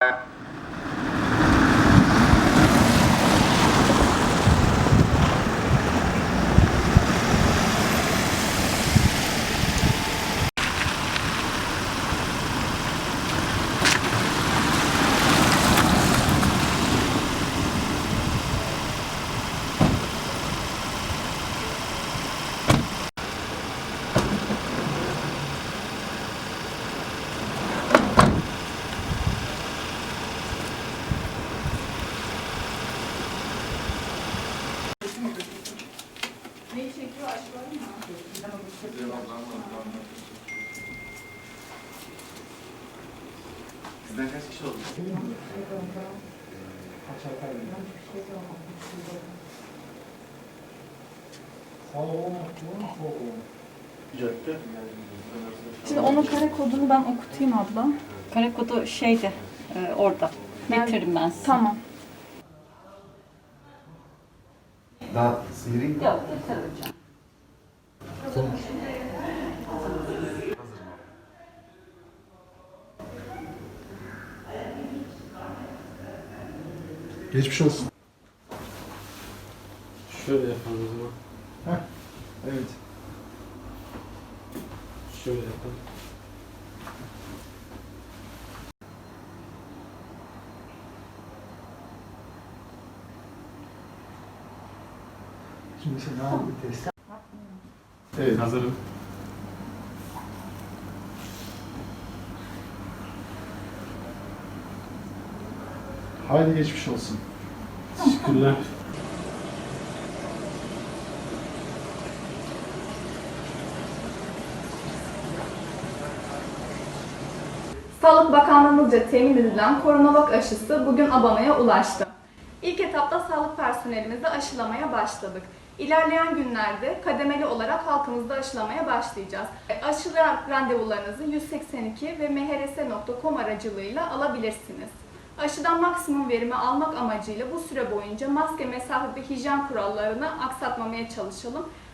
Uh... Sizden kaç kişi oldu? Şimdi onun kare kodunu ben okutayım abla. Kare kodu şeyde e, orada. Getiririm ben size. Tamam. Daha sihrin Yok getireceğim. Geçmiş olsun. Şöyle yapalım o zaman. Evet. Şöyle yapalım. Şimdi sen abi bir test. Evet. Hazırım. Haydi geçmiş olsun. Teşekkürler. Sağlık Bakanlığımızca temin edilen Coronavac aşısı bugün Adana'ya ulaştı. İlk etapta sağlık personelimizi aşılamaya başladık. İlerleyen günlerde kademeli olarak halkımızda aşılamaya başlayacağız. Aşı randevularınızı 182 ve mhrs.com aracılığıyla alabilirsiniz. Aşıdan maksimum verimi almak amacıyla bu süre boyunca maske, mesafe ve hijyen kurallarını aksatmamaya çalışalım.